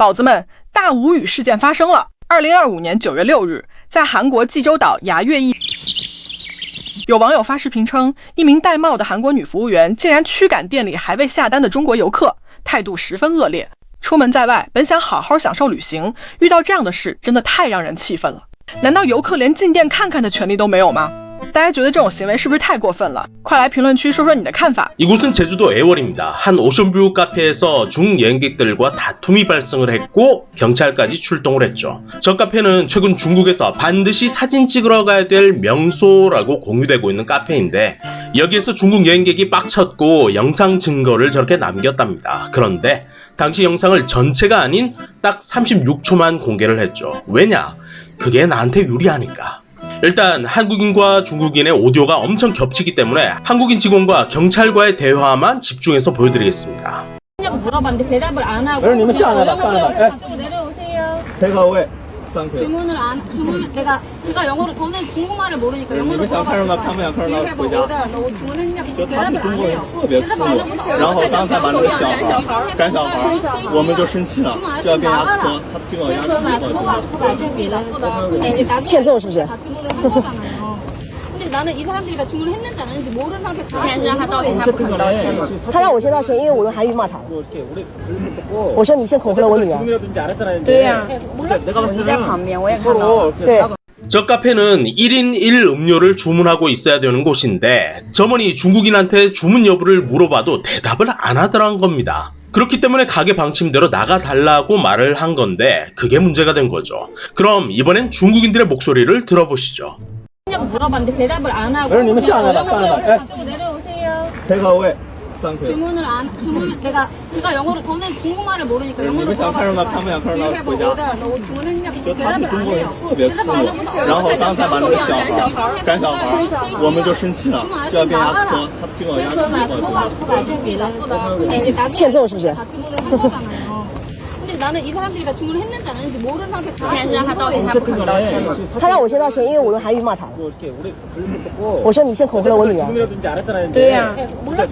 宝子们，大无语事件发生了。二零二五年九月六日，在韩国济州岛牙月一，有网友发视频称，一名戴帽的韩国女服务员竟然驱赶店里还未下单的中国游客，态度十分恶劣。出门在外，本想好好享受旅行，遇到这样的事，真的太让人气愤了。难道游客连进店看看的权利都没有吗？ 大家觉得这种行为是不是太过分了？快来评论区说说你的看法。 이곳은 제주도 애월입니다. 한 오션뷰 카페에서 중여행객들과 다툼이 발생을 했고 경찰까지 출동을 했죠. 저 카페는 최근 중국에서 반드시 사진 찍으러 가야 될 명소라고 공유되고 있는 카페인데 여기에서 중국 여행객이 빡쳤고 영상 증거를 저렇게 남겼답니다. 그런데 당시 영상을 전체가 아닌 딱 36초만 공개를 했죠. 왜냐? 그게 나한테 유리하니까. 일단 한국인과 중국인의 오디오가 엄청 겹치기 때문에 한국인 직원과 경찰과의 대화만 집중해서 보여드리겠습니다. 냐고 물어봤는데 대답을 안 하고 그럼 님은 시간 안 그냥 해봐, 영어로 시간 안 해봐. 가지고 내려오세요. 배가 왜? 상태. 주문을 안 주문 내가 제가 영어로 저는 중국말을 모르니까 그럼 영어로 님은想看什么看不想看什么 뭐 回家 보다 너 주문했냐고 就他 대답을 们 안 中国人 해요. 特别肆无，然后刚才把那个小孩赶小孩，我们就生气了，就要跟人家磕，他结果人家吃一口 말좀이 나쁘다. 근데 이제 나도 欠揍是不是？ 나는 이 사람들이 다 주문을 했는지 안 했는지 모르는 상태에서 다 현장 주문을 하다 한 거예요. 这跟来，他让我先道歉，因为我用韩语骂他。我给我的我我说你先恐吓了我女儿。 지금이라도 이제 알았잖아요. 네呀 내가 봤을 在 때는 旁边，我也看到。 서로 그 네. 사과 저 카페는 1인 1 음료를 주문하고 있어야 되는 곳인데 점원이 중국인한테 주문 여부를 물어봐도 대답을 안 하더란 겁니다. 그렇기 때문에 가게 방침대로 나가달라고 말을 한 건데 그게 문제가 된 거죠. 그럼 이번엔 중국인들의 목소리를 들어보시죠. 냐고 물어봤는데 대답을 안 하고 그럼 님은 시간 안 그냥 해봐, 시간 안 영어로 해봐. 가지고 내려오세요. 배가 왜? 상태. 주문을 안 주문 내가 제가 영어로 저는 중국말을 모르니까 그럼 영어로 님은想看什么看不想看什么回家 보다 너 주문했냐고 就他们 대답을 中 안 国人 해요. 特别肆 대답을 안 하고 无，然后刚才把那个小孩赶小孩，我们就生气了，就要跟人家磕，他结果人家吃一口 말좀이 나쁘다. 근데 이제 나도 欠揍是不是？ 다 주문을 한 거잖아요. 근데 나는 이 사람들이 다 주문을 했는지 안 했는지 모르는 상태에서 다 현장 주문을 하다 한 거예요. 这跟来，他让我先道歉，因为我用韩语骂他。我给我的我我说你先恐吓了我女儿。 지금이라도 이제 알았잖아요. 对呀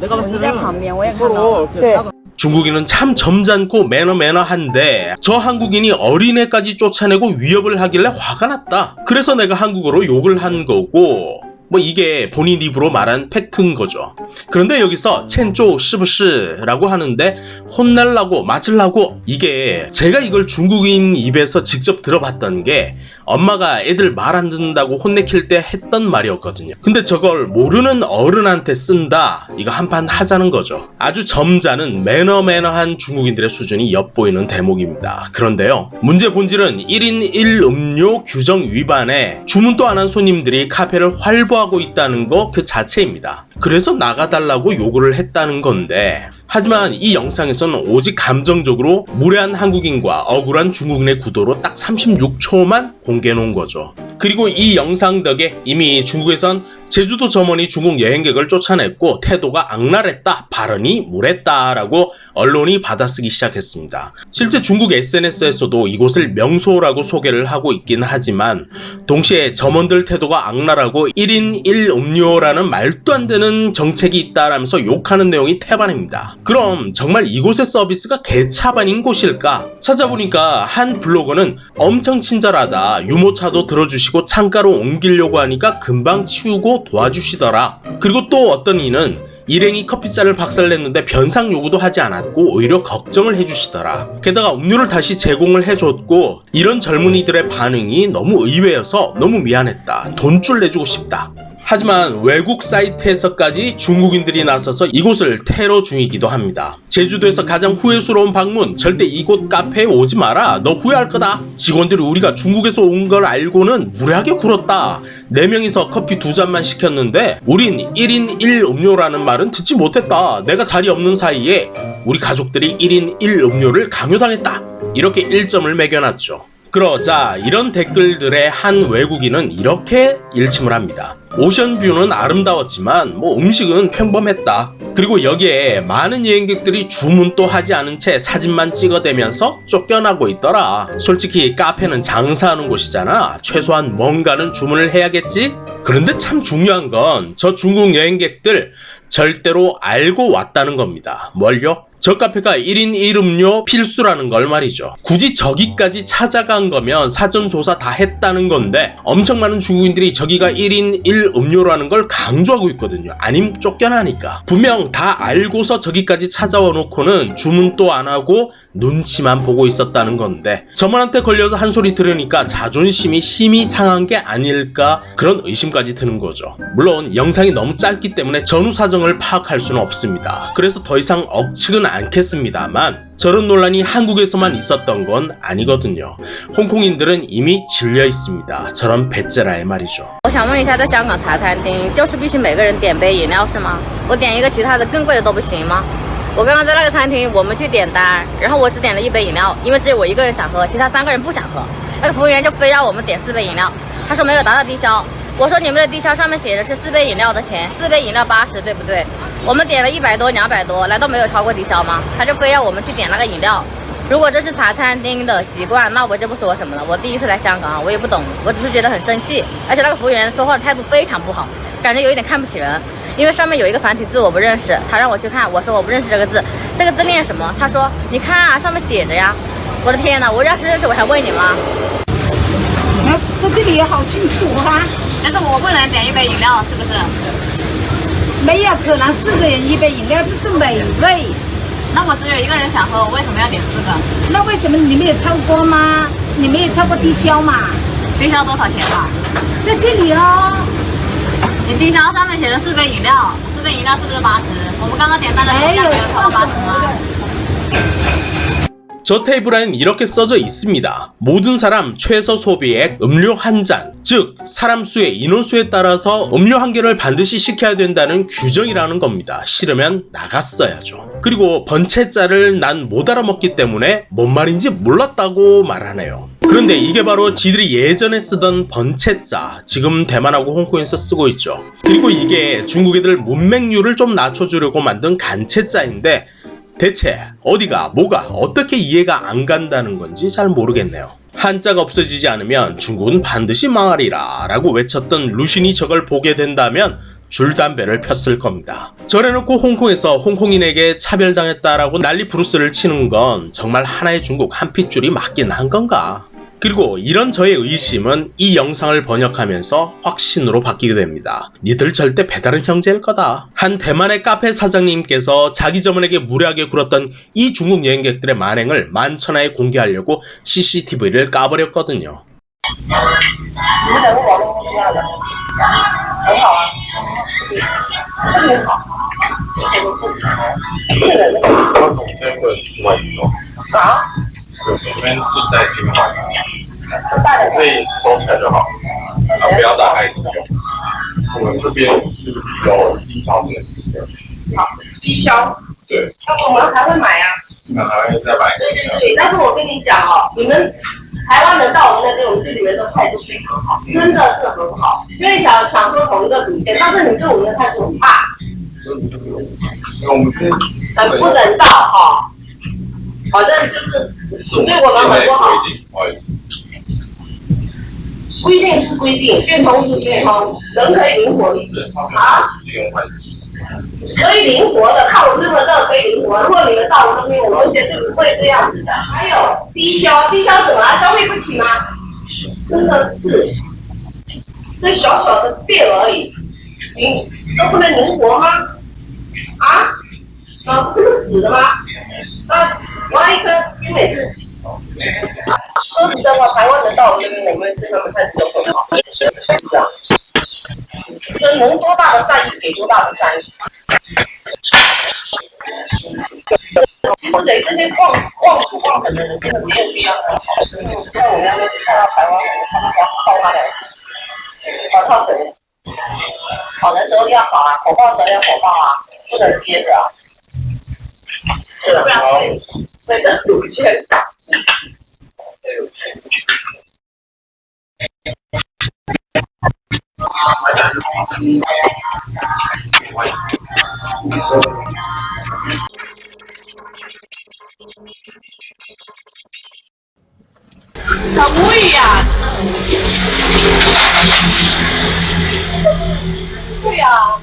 내가 봤을 你在 때는 旁边，我也看到。 서로 그 네. 사과 중국인은 참 점잖고 매너 매너한데 저 한국인이 어린애까지 쫓아내고 위협을 하길래 화가 났다. 그래서 내가 한국어로 욕을 한 거고 뭐 이게 본인 입으로 말한 팩트인 거죠. 그런데 여기서 첸조 시부시라고 하는데 혼날라고 맞으려고 이게 제가 이걸 중국인 입에서 직접 들어봤던 게 엄마가 애들 말 안 듣는다고 혼내킬 때 했던 말이었거든요. 근데 저걸 모르는 어른한테 쓴다. 이거 한판 하자는 거죠. 아주 점잖은 매너 매너한 중국인들의 수준이 엿보이는 대목입니다. 그런데요. 문제 본질은 1인 1 음료 규정 위반에 주문도 안한 손님들이 카페를 활보하고 있다는 거 그 자체입니다. 그래서 나가달라고 요구를 했다는 건데 하지만 이 영상에서는 오직 감정적으로 무례한 한국인과 억울한 중국인의 구도로 딱 36초만 공개해 놓은 거죠. 그리고 이 영상 덕에 이미 중국에선 제주도 점원이 중국 여행객을 쫓아냈고 태도가 악랄했다, 발언이 무례했다라고 언론이 받아쓰기 시작했습니다. 실제 중국 SNS에서도 이곳을 명소라고 소개를 하고 있긴 하지만 동시에 점원들 태도가 악랄하고 1인 1 음료라는 말도 안 되는 정책이 있다라면서 욕하는 내용이 태반입니다. 그럼 정말 이곳의 서비스가 개차반인 곳일까? 찾아보니까 한 블로거는 엄청 친절하다. 유모차도 들어 주시고 창가로 옮기려고 하니까 금방 치우고 도와주시더라. 그리고 또 어떤 이는 일행이 커피잔을 박살냈는데 변상 요구도 하지 않았고 오히려 걱정을 해주시더라. 게다가 음료를 다시 제공을 해줬고 이런 젊은이들의 반응이 너무 의외여서 너무 미안했다. 돈줄 내주고 싶다. 하지만 외국 사이트에서까지 중국인들이 나서서 이곳을 테러 중이기도 합니다. 제주도에서 가장 후회스러운 방문, 절대 이곳 카페에 오지 마라. 너 후회할 거다. 직원들이 우리가 중국에서 온 걸 알고는 무례하게 굴었다. 4명이서 커피 두 잔만 시켰는데 우린 1인 1 음료라는 말은 듣지 못했다. 내가 자리 없는 사이에 우리 가족들이 1인 1 음료를 강요당했다. 이렇게 1점을 매겨놨죠. 그러자 이런 댓글들의 한 외국인은 이렇게 일침을 합니다. 오션뷰는 아름다웠지만 뭐 음식은 평범했다. 그리고 여기에 많은 여행객들이 주문도 하지 않은 채 사진만 찍어대면서 쫓겨나고 있더라. 솔직히 카페는 장사하는 곳이잖아. 최소한 뭔가는 주문을 해야겠지? 그런데 참 중요한 건 저 중국 여행객들 절대로 알고 왔다는 겁니다. 뭘요? 저 카페가 1인 1음료 필수라는 걸 말이죠. 굳이 저기까지 찾아간 거면 사전 조사 다 했다는 건데 엄청 많은 중국인들이 저기가 1인 1 음료라는 걸 강조하고 있거든요. 아님 쫓겨나니까. 분명 다 알고서 저기까지 찾아와 놓고는 주문도 안 하고 눈치만 보고 있었다는 건데 저만한테 걸려서 한 소리 들으니까 자존심이 심히 상한 게 아닐까 그런 의심까지 드는 거죠. 물론 영상이 너무 짧기 때문에 전후 사정을 파악할 수는 없습니다. 그래서 더 이상 억측은 않겠습니다만 저런 논란이 한국에서만 있었던 건 아니거든요. 홍콩인들은 이미 질려 있습니다. 저런 배째라의 말이죠.我想问一下，在香港茶餐厅就是必须每个人点杯饮料是吗？我点一个其他的更贵的都不行吗？ 我刚刚在那个餐厅，我们去点单，然后我只点了一杯饮料，因为只有我一个人想喝，其他三个人不想喝。那个服务员就非要我们点四杯饮料，他说没有达到低消。我说你们的低消上面写的是四杯饮料的钱，四杯饮料八十，对不对？我们点了一百多、两百多，难道没有超过低消吗？他就非要我们去点那个饮料。如果这是茶餐厅的习惯，那我就不说什么了。我第一次来香港，我也不懂，我只是觉得很生气，而且那个服务员说话的态度非常不好，感觉有一点看不起人。因为上面有一个繁体字我不认识，他让我去看，我说我不认识这个字，这个字念什么？他说你看啊，上面写着呀。我的天呐，我要是认识我还问你吗？哎，在这里也好清楚哈，但是我不能点一杯饮料，是不是？没有可能四个人一杯饮料，这是美味。那我只有一个人想喝，我为什么要点四个？那为什么你没有超过吗？你没有超过低消嘛？低消多少钱啊？在这里哦， 你低消上面写的四杯饮料，四杯饮料是不是八十？我们刚刚点单的时候没有价没有超过八十吗？ 저 테이블에는 이렇게 써져 있습니다. 모든 사람 최소 소비액 음료 한 잔, 즉 사람 수의 인원수에 따라서 음료 한 개를 반드시 시켜야 된다는 규정이라는 겁니다. 싫으면 나갔어야죠. 그리고 번체자를 난 못 알아먹기 때문에 뭔 말인지 몰랐다고 말하네요. 그런데 이게 바로 지들이 예전에 쓰던 번체자, 지금 대만하고 홍콩에서 쓰고 있죠. 그리고 이게 중국 애들 문맹률을 좀 낮춰주려고 만든 간체자인데 대체 어디가 뭐가 어떻게 이해가 안 간다는 건지 잘 모르겠네요. 한자가 없어지지 않으면 중국은 반드시 망하리라 라고 외쳤던 루신이 저걸 보게 된다면 줄담배를 폈을 겁니다. 저래놓고 홍콩에서 홍콩인에게 차별당했다라고 난리 부르스를 치는 건 정말 하나의 중국 한 핏줄이 맞긴 한 건가? 그리고 이런 저의 의심은 이 영상을 번역하면서 확신으로 바뀌게 됩니다. 니들 절대 배달은 형제일 거다. 한 대만의 카페 사장님께서 자기 점원에게 무례하게 굴었던 이 중국 여행객들의 만행을 만천하에 공개하려고 CCTV를 까버렸거든요. 他总监会另外一种啊，有这边是带金话可以收起来就好，啊，不要带孩子用。我们这边是有低消这个 system，低消，对，那我们还会买啊。那还会再买。对对对，但是我跟你讲哦，你们台湾人到我们那边，我们这里面的态度非常好，真的是很好，因为想想说同一个主线，但是你对我们的态度很差，因为我们是很不人道哈、反正就是你对我们很不好，规定，是规定，变通是变通，人可以灵活一点啊。可以灵活的，看我这么热可以灵活。如果你们到我这边，我绝对不会这样子的。还有低消，低消什么啊？消费不起吗？真的是，这小小的店而已，灵都不能灵活吗？啊？啊，不是死的吗？啊，挖一颗新美式。说实在话，台湾人到我这边，我们对他们态度都很好，是啊。这能多大的善意给多大的善意。不给这些妄妄图妄本的人，真的没有必要很好。像我们那边看到台湾人，他们要靠他两好靠谁？好的时候要好啊，火爆的时候要火爆啊，不能接着啊。是的，À? À? À, người ta đủ chuyện Thật nguy à? Nguy à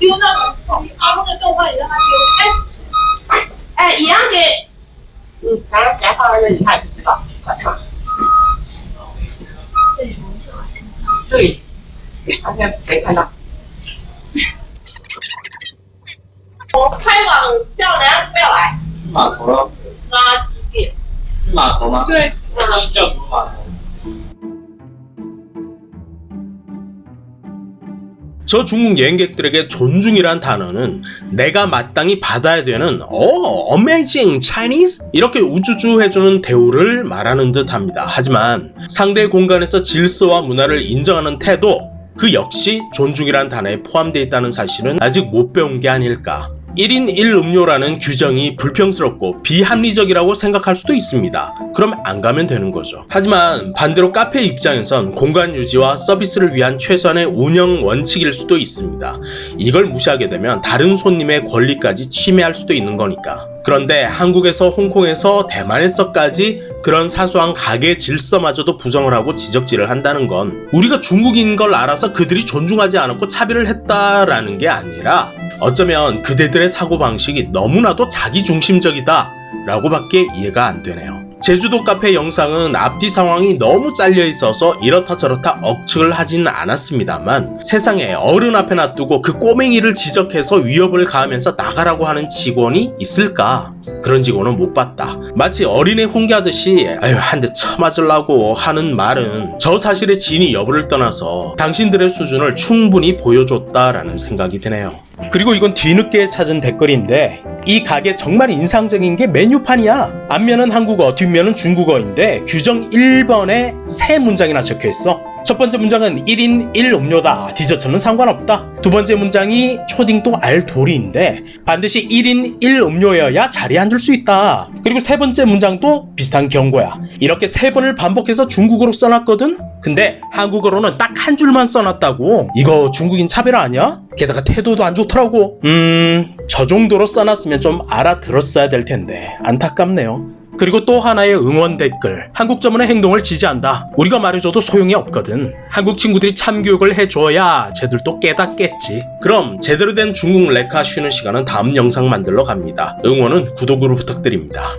Điều nào cũng không có cái câu hỏi là điều hết 一样的。嗯，咱先放在这里看，知道？对，发现没看到。我开往叫人家不要来，码头了，垃圾店。是码头吗？对，叫什么码头？ 저 중국 여행객들에게 존중이란 단어는 내가 마땅히 받아야 되는 어, amazing Chinese 이렇게 우쭈쭈 해주는 대우를 말하는 듯 합니다. 하지만 상대 공간에서 질서와 문화를 인정하는 태도 그 역시 존중이란 단어에 포함되어 있다는 사실은 아직 못 배운 게 아닐까. 1인 1음료라는 규정이 불평스럽고 비합리적이라고 생각할 수도 있습니다. 그럼 안 가면 되는 거죠. 하지만 반대로 카페 입장에선 공간 유지와 서비스를 위한 최소한의 운영 원칙일 수도 있습니다. 이걸 무시하게 되면 다른 손님의 권리까지 침해할 수도 있는 거니까. 그런데 한국에서 홍콩에서 대만에서까지 그런 사소한 가게 질서마저도 부정을 하고 지적질을 한다는 건 우리가 중국인 걸 알아서 그들이 존중하지 않았고 차별을 했다라는 게 아니라 어쩌면 그대들의 사고방식이 너무나도 자기중심적이다 라고밖에 이해가 안 되네요. 제주도 카페 영상은 앞뒤 상황이 너무 잘려 있어서 이렇다 저렇다 억측을 하지는 않았습니다만 세상에 어른 앞에 놔두고 그 꼬맹이를 지적해서 위협을 가하면서 나가라고 하는 직원이 있을까? 그런 직원은 못 봤다. 마치 어린애 홍기하듯이 아유 한 대 쳐맞으려고 하는 말은 저 사실의 진위 여부를 떠나서 당신들의 수준을 충분히 보여줬다라는 생각이 드네요. 그리고 이건 뒤늦게 찾은 댓글인데 이 가게 정말 인상적인 게 메뉴판이야. 앞면은 한국어, 뒷면은 중국어인데 규정 1번에 세 문장이나 적혀 있어. 첫 번째 문장은 1인 1 음료다. 디저트는 상관없다. 두 번째 문장이 초딩도 알 도리인데 반드시 1인 1 음료여야 자리에 앉을 수 있다. 그리고 세 번째 문장도 비슷한 경고야. 이렇게 세 번을 반복해서 중국어로 써놨거든? 근데 한국어로는 딱 한 줄만 써놨다고. 이거 중국인 차별 아니야? 게다가 태도도 안 좋더라고. 음, 저 정도로 써놨으면 좀 알아들었어야 될 텐데. 안타깝네요. 그리고 또 하나의 응원 댓글. 한국 전문의 행동을 지지한다. 우리가 말해줘도 소용이 없거든. 한국 친구들이 참교육을 해줘야 쟤들도 깨닫겠지. 그럼 제대로 된 중국 레카 쉬는 시간은 다음 영상 만들러 갑니다. 응원은 구독으로 부탁드립니다.